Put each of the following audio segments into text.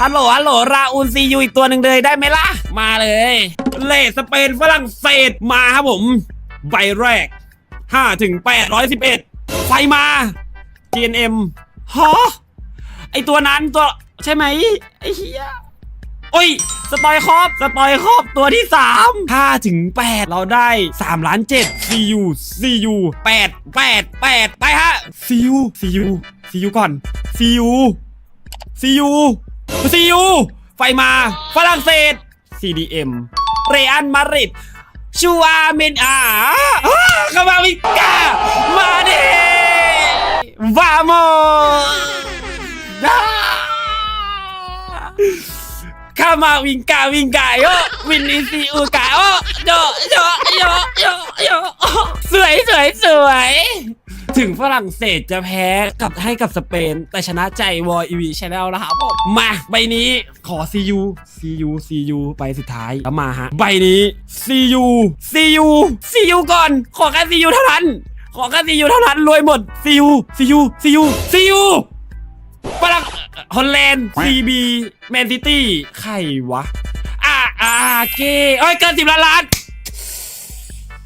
ฮัลโหลฮัลโหลราอูนซียูอีกตัวหนึ่งเลยได้ไหมล่ะ มาเลย เลสสเปนฝรั่งเศสมาครับผม ใบแรก5ถึง811ไฟมา GNM ฮะไอตัวนั้นตัวใช่ไหมไอเฮียโอ้ย สปอยครอบสปอยครอบตัวที่3 5ถึง8เราได้3ล้าน7 CU CU 8 8 8 ไปฮะ CU CU CU ก่อน CU CU CU ไฟมา ฝรั่งเศส CDM เรอันมาริดชูอาเมนอาคามาวิกา มาเดวาโมคามาวิงกาวิงกาโยวินนิซีอูกาโอโยโยโยโยโยสวยสวยสวย งฝรั่งเศสจะแพ้กับให้กับสเปน แต่ชนะใจวอ e ีวีชาแนลนะครับผมมาใบนี้ขอ CU CU CU ไปสุดท้ายแล้วมาฮะ ใบนี้ CU CU CU ก่อน ขอแค่ CU เท่านั้น ขอแค่ CU เท่านั้นรวยหมด CU CU CU CU ฝรั่งฮอลแลนด์ CB แมนซิตี้ใครวะอ่าอ่าเกอ้ยเกินสิบล้านล้าน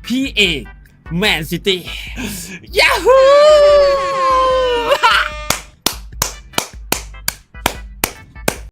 พี่เอกแมนซิตี้ ยาฮู